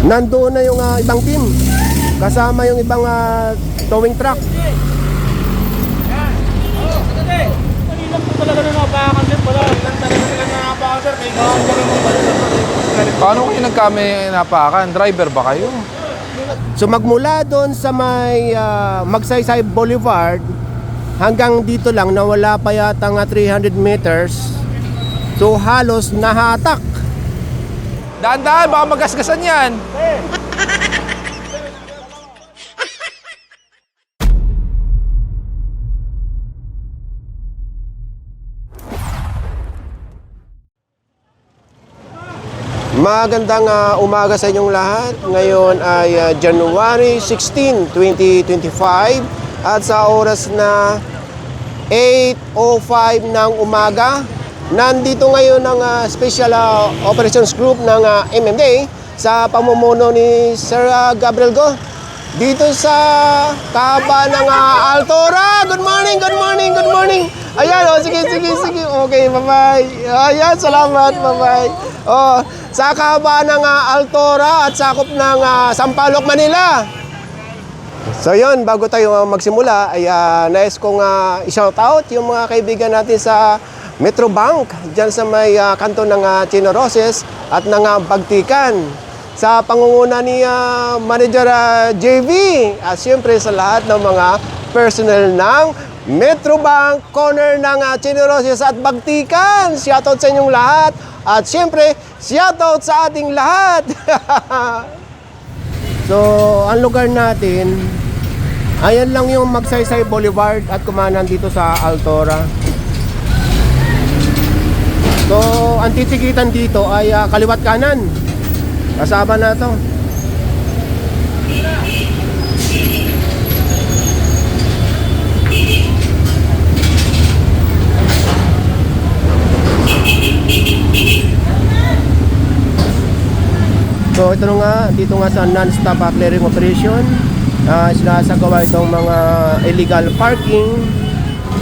Nandoon na yung ah, ibang team. Kasama yung ibang ah, towing truck. Paano kayo nagkami napakan? Driver ba kayo? So magmula doon sa may ah, Magsaysay Boulevard hanggang dito lang na wala pa yata nga 300 meters. So halos nahatak. Daan-daan, baka magasgasan yan. Magandang ah, umaga sa inyong lahat. Ngayon ay ah, January 16, 2025 at sa oras na 8.05 ng umaga, nandito ngayon ang ah, Special ah, Operations Group ng ah, MMDA sa pamumuno ni Sir ah, Gabriel Go dito sa kaba ng ah, Altora. Good morning, good morning, good morning. Ayan, oh, sige, sige, sige. Okay, bye-bye. Ayan, salamat, bye-bye. Oh, sa kaba ng ah, Altora at sakop ng ah, Sampaloc, Manila. So yun, bago tayo uh, magsimula ay uh, nais kong uh, i-shout out yung mga kaibigan natin sa Metro Bank dyan sa may uh, kanto ng uh, Chino Roses at ng uh, Bagtikan sa pangunguna ni uh, Manager uh, JV at siyempre sa lahat ng mga personnel ng Metro Bank corner ng uh, Chino Roses at Bagtikan. Shoutout sa inyong lahat at siyempre shoutout sa ating lahat. So, ang lugar natin, ayan lang yung Magsaysay Boulevard at kumanan dito sa Altora. So, ang titikitan dito ay ah, kaliwat kanan. Kasama na to. So ito nga, dito nga sa non-stop uh, clearing operation, uh, sinasagawa itong mga illegal parking.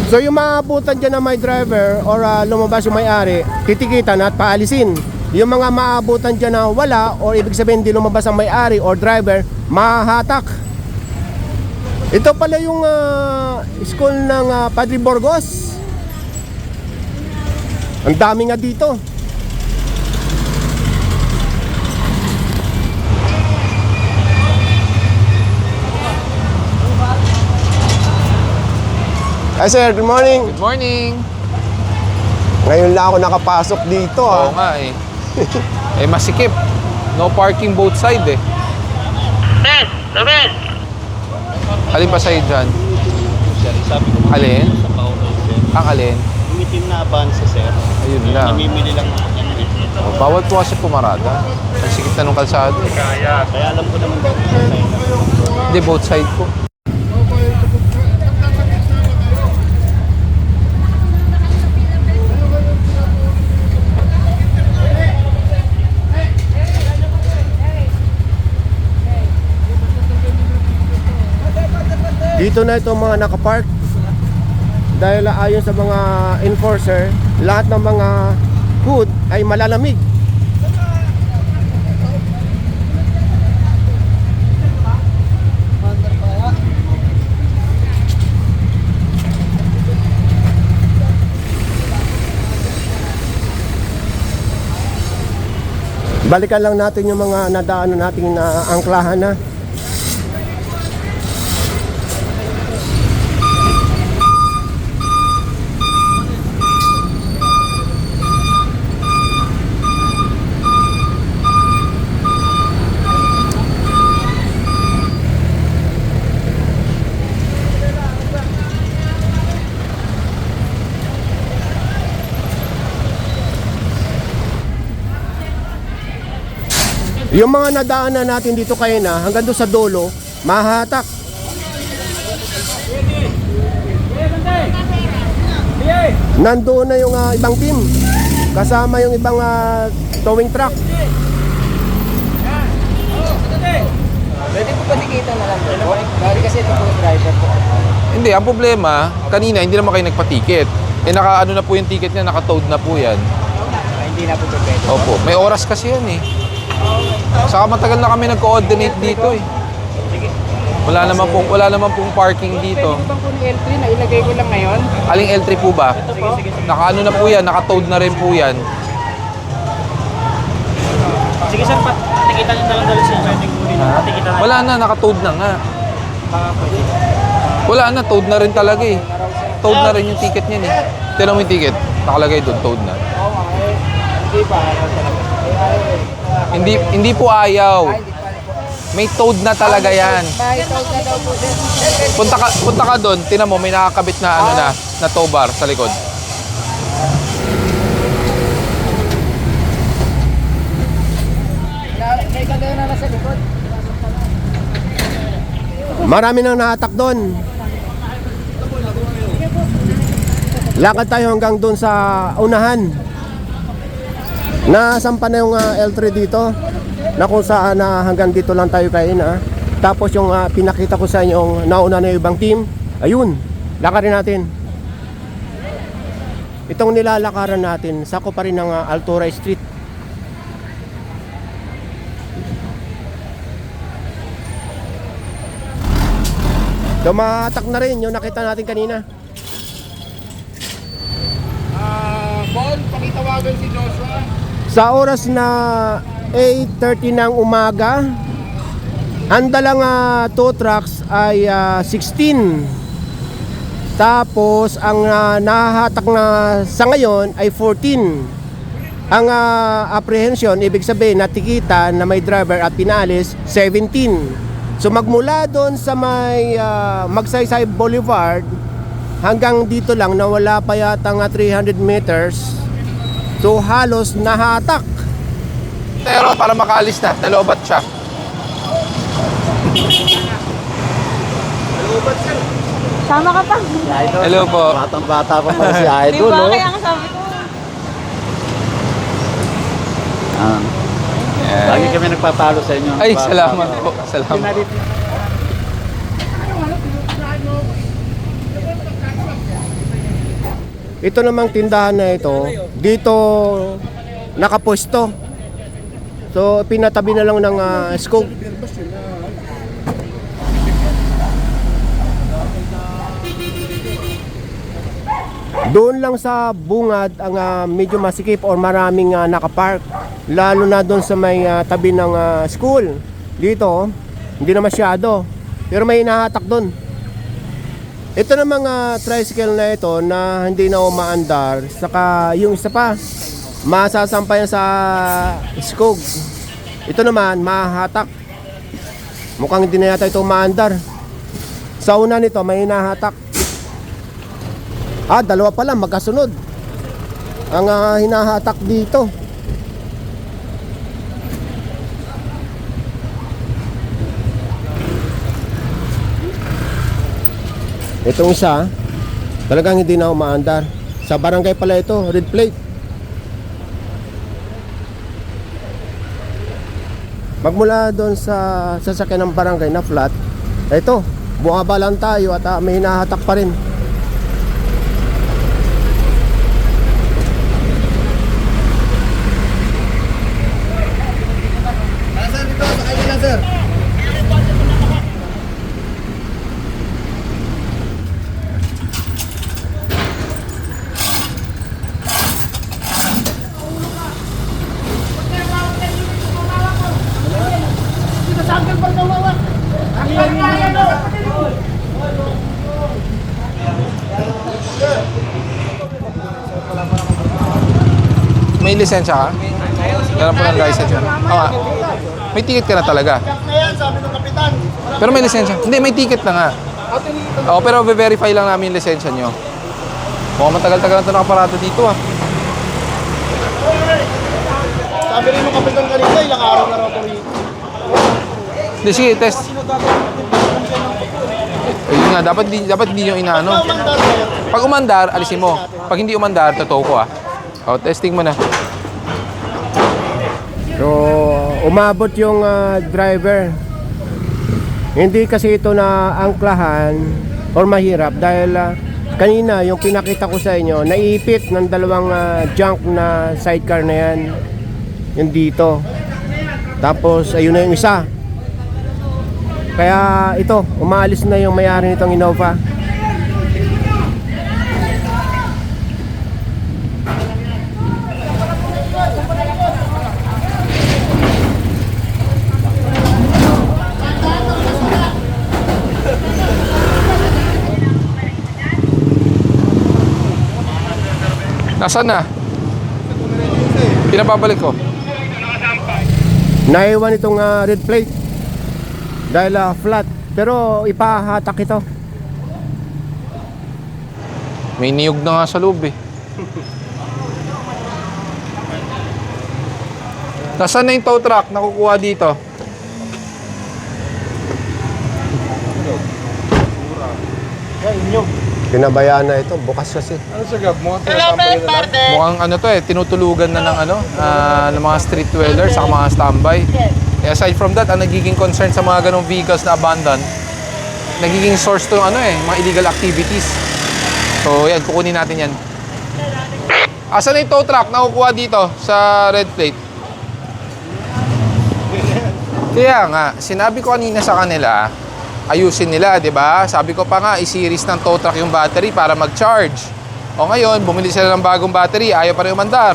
So yung maabutan dyan na may driver or uh, lumabas yung may-ari, titikitan at paalisin. Yung mga maabutan dyan na wala or ibig sabihin di lumabas ang may-ari or driver, mahahatak. Ito pala yung uh, school ng uh, Padre Borgos. Ang dami nga dito. Hi sir, good morning. Good morning. Ngayon lang ako nakapasok dito Oo ah. nga eh. eh masikip. No parking both side eh. Sir, Robert! Alin pa side dyan? Sir, sabi ko Alin? sa paulo, sir. Ang alin? Umitim na avance, sir. Ayun lang. Namimili lang ng ano eh. Oh, bawal po kasi pumarada. Ang sikip na nung kalsado. eh. Kaya alam ko naman na yun. Hindi, both side po. Dito na itong mga nakapark dahil ayon sa mga enforcer, lahat ng mga hood ay malalamig. Balikan lang natin yung mga nadaanan nating na angklahan na. Yung mga nadaanan natin dito kayo na hanggang doon sa dolo, mahatak. Nandoon na yung ah, ibang team. Kasama yung ibang ah, towing truck. Pwede po patikita na lang po. Bali kasi ito po yung driver po. Hindi, ang problema, kanina hindi naman kayo nagpa-ticket. Eh naka ano na po yung ticket niya, naka-toad na po yan. Ah, hindi na po po pwede. Opo, may oras kasi yan eh. Saka matagal na kami nag-coordinate dito eh. Wala naman pong wala naman pong parking dito. Pwede bang kunin L3 na ilagay ko lang ngayon? Aling L3 po ba? Naka-ano na po yan, naka-towed na rin po yan. Sige sir, pat tikitan niyo na lang dali siya. Tikitan na. Wala na, naka-towed na nga. Wala na, towed na rin talaga eh. Towed na rin yung ticket niyan eh. Tinan mo yung ticket, nakalagay doon, towed na. Oo nga, eh. Hindi pa, ayaw talaga. Ayaw eh. Hindi hindi po ayaw. May towed na talaga yan. May tawag na daw po din. Sir, pwede Punta ka punta ka doon, tinan mo may nakakabit na ano na na tow bar sa likod. May na likod. Marami nang nahatak doon. Lakad tayo hanggang doon sa unahan. Nasampa na yung ah, L3 dito. Na kung saan na hanggang dito lang tayo kain ah. Tapos yung ah, pinakita ko sa inyo yung nauna na yung ibang team. Ayun, lakarin natin. Itong nilalakaran natin, sako pa rin ng ah, Altura Street. Dumatak na rin yung nakita natin kanina. Ah, Bon, pakitawagan si Joshua. Sa oras na 8.30 ng umaga, ang dalang ah, tow trucks ay ah, 16. Tapos ang ah, nahahatak na sa ngayon ay 14. Ang ah, apprehension, ibig sabihin natikita na may driver at pinalis, 17. So magmula doon sa may ah, Magsaysay Boulevard hanggang dito lang na wala pa yata nga 300 meters So halos nahatak. Pero para makaalis na, nalobat siya. Sama ka pa. Hello po. Batang bata pa pala si Di Idol, ba? no? Kaya nga sabi ko. Ah, lagi kami nagpapalo sa inyo. Ay, salamat po. Salamat. Ito namang tindahan na ito, dito nakapwesto. So pinatabi na lang ng ah, scope. Doon lang sa bungad ang ah, medyo masikip or maraming ah, nakapark. Lalo na doon sa may ah, tabi ng ah, school. Dito, hindi na masyado. Pero may hinahatak doon. Ito na mga tricycle na ito na hindi na umaandar. Saka yung isa pa, masasampayan sa skog. Ito naman, mahahatak. Mukhang hindi na yata ito umaandar. Sa una nito, may hinahatak. Ah, dalawa pa lang, magkasunod. Ang ah, hinahatak dito. Itong isa, talagang hindi na umaandar. Sa barangay pala ito, red plate. Magmula doon sa sasakyan ng barangay na flat, ito, bumaba lang tayo at ah, may hinahatak pa rin. May lisensya ka? Ganun po ng. Oo nga. May ticket ka na talaga. Pero may lisensya. Hindi, may ticket na nga. Oo, pero verify lang namin yung lisensya nyo. Mukhang matagal-tagal na ito nakaparada dito ah. Sabi rin mo kapitan kanina, ilang araw na raw ito rito. Hindi, sige, test. Ayun nga, dapat di, dapat di nyo inaano. Pag umandar, alisin mo. Pag hindi umandar, totoo ko ah. O, testing mo na. So, umabot yung ah, driver. Hindi kasi ito na angklahan or mahirap dahil ah, kanina yung pinakita ko sa inyo, naipit ng dalawang ah, junk na sidecar na yan. Yung dito. Tapos ayun na yung isa. Kaya ito, umaalis na yung may-ari nitong Innova. Nasaan na? Pinababalik ko. Naiwan itong ah, red plate dahil ah, flat. Pero ipahatak ito. May niyog na nga sa loob eh. Nasaan na yung tow truck na kukuha dito? Pinabayaan na ito, bukas kasi. Mukhang ano to eh, tinutulugan na ng ano, ah, ng mga street dwellers sa mga standby. Eh, aside from that, ang nagiging concern sa mga ganong vehicles na abandoned, nagiging source to ano eh, mga illegal activities. So yan, kukunin natin yan. Asan na yung tow truck na kukuha dito sa red plate? Kaya nga, sinabi ko kanina sa kanila, ayusin nila, di ba? Sabi ko pa nga, i-series ng tow truck yung battery para mag-charge. O ngayon, bumili sila ng bagong battery, ayaw pa rin umandar.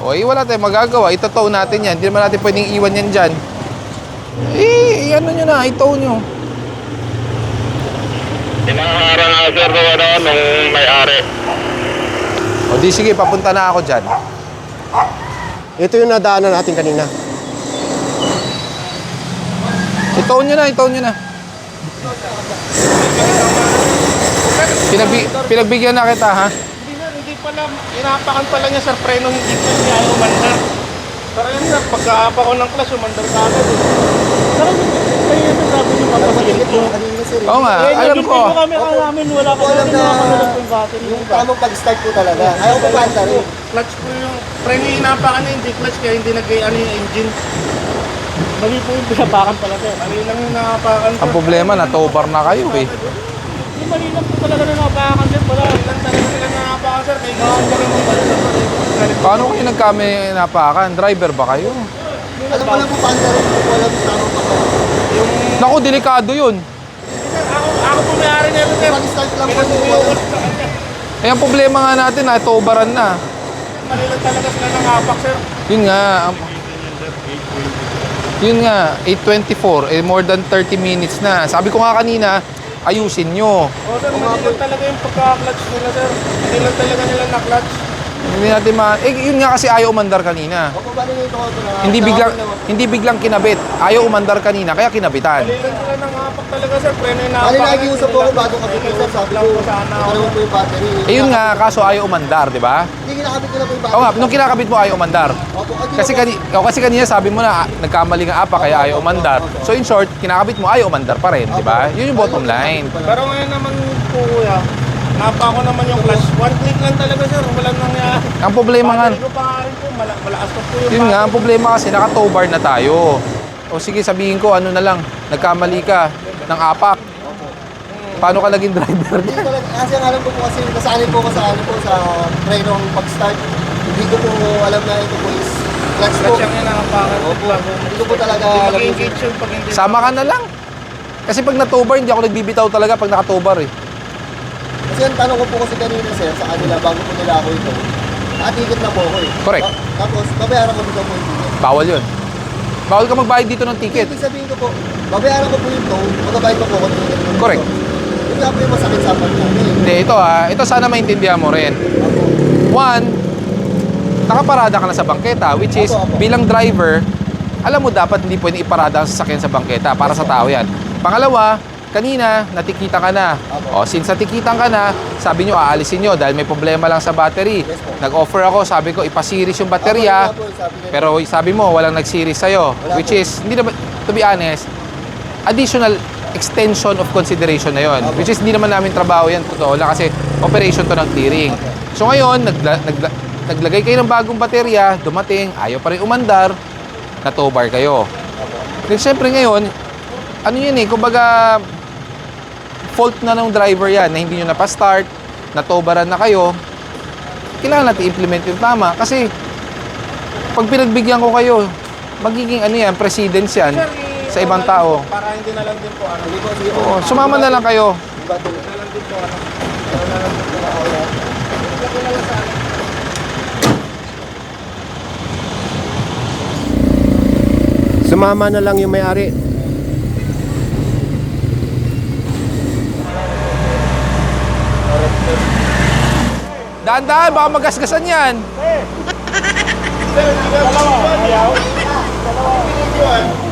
O eh, wala tayong magagawa, itotow natin yan. Hindi naman natin pwedeng iwan yan dyan. Eh, ano nyo na, itow nyo. Inaharang nga sir nung ano, nung may-ari. O di sige, papunta na ako dyan. Ito yung nadaanan natin kanina. Itow nyo na, itow nyo na. Pinagbi pinagbigyan na kita, ha? Hindi na, hindi pala, inapakan pala niya sir, preno hindi ko niya ayaw umandar. Pero yan sir, pagkaapa ko ng class, umandar ka agad eh. Pero kayo ito sabi niyo papasigil ko. Oo nga, Eh, alam ko. nag-interview kami ka namin, wala pa namin nakakalat yung Tamang pag-start po talaga. Ayaw ko pa rin. clutch po yung, preno yung inapakan niya, hindi clutch, kaya hindi nag-ano yung engine. Mali po yung pinapakan pala sir. Mali lang yung napakan Ang problema, natobar na kayo eh. Yung mali lang po talaga na napakan sir, wala. Mali lang talaga sila napakan sir, kaya gawin naman pala sir. Paano kayo nagkami napakan? Driver ba kayo? Alam ko lang po paanda rin po. Alam ko tamang pag Naku, delikado yun. Sir, ako, ako po may-ari nito sir. Pag-start lang po po. Eh, ang problema nga natin, natobaran na. Mali lang talaga sila ng apak sir. Yun nga. ang- Yun nga, 8.24, eh more than 30 minutes na. Sabi ko nga kanina, ayusin nyo. O sir, mali lang talaga yung pagka-clutch nila sir. Hindi lang talaga nila na-clutch. Hindi natin ma... Eh, yun nga kasi ayaw umandar kanina. Opo, ito. Hindi biglang, hindi biglang kinabit. Ayaw umandar kanina, kaya kinabitan. Mali lang sila ng apak talaga sir. Preno yung Bali napakan. nakikiusap po ako bago kami po sir. Sabi ko, ako. naman po yung battery. Eh, yun nga, kaso ayaw umandar, di ba? Hindi kinakabit ko na po yung Oo battery. nga, nung kinakabit mo ayaw umandar. Opo, Kasi, kani, oh, kasi kanina sabi mo na ah, nagkamali nga apa kaya ayaw umandar. So in short, kinakabit mo ayaw umandar pa rin, di ba? Yun yung bottom line. Pero ngayon naman po kuya, napa ko naman yung clutch. One click lang talaga sir. Walang nangyari. Ang problema nga, Battery ko pa nga rin po. Mala, malakas pa po yung yun nga, ang problema kasi naka-tow bar na tayo. O sige, sabihin ko, ano na lang, nagkamali ka ng apak. Paano ka naging driver? Hindi talaga, kasi ang alam ko po kasi, nasanay po ko sa ano po, sa prenong pag-start. Hindi ko po alam na ito po is clutch po. Clutch ang yan ang pangat. Opo, hindi ko po talaga Hindi alam. Sama ka na lang. Kasi pag na-tow bar, hindi ako nagbibitaw talaga pag naka-tow bar eh. Kasi ang tanong ko po kasi kanina sir, sa kanila, bago po nila ako ito, nakatikit na po ako eh. Correct. Ta- tapos, babayaran ko dito po yung. Bawal yun. Bawal ka magbayad dito ng ticket. Ibig sabihin ko po, babayaran ko po yung tow, magabayad ko po ako ng ticket. Correct. Yun nga po yung masakit sa akin. Hindi, ito ah, ito sana maintindihan mo rin. One, nakaparada ka na sa bangketa, which is Apo, apo. bilang driver, alam mo dapat hindi pwedeng iparada ang sasakyan sa bangketa para sa tao yan. Pangalawa, kanina natikita ka na. O, since natikitan ka na, sabi nyo aalisin nyo dahil may problema lang sa battery. Yes po. Nag-offer ako, sabi ko ipasiris yung baterya. Ako, yun nga po, sabi nila. Pero sabi mo, walang nag-series sa'yo. Wala Which po. is, hindi naman, to be honest, additional extension of consideration na yon. Apo. Which is, hindi naman namin trabaho yan, totoo lang, kasi operation to ng clearing. So ngayon, nagla, nagla, naglagay kayo ng bagong baterya, dumating, ayaw pa rin umandar, na-tow bar kayo. Then syempre ngayon, ano yun eh, kumbaga, fault na ng driver yan, na hindi nyo napastart, na-tow-baran na kayo, kailangan natin implement yung tama. Kasi, pag pinagbigyan ko kayo, magiging ano yan, precedence yan Sir, i- sa ibang tao. Para hindi na lang din po ano. Po, po. Oo, sumama na lang kayo. Sumama na lang yung may-ari. Daan-daan, baka magasgasan yan. Dalawa, ayaw. Dalawa.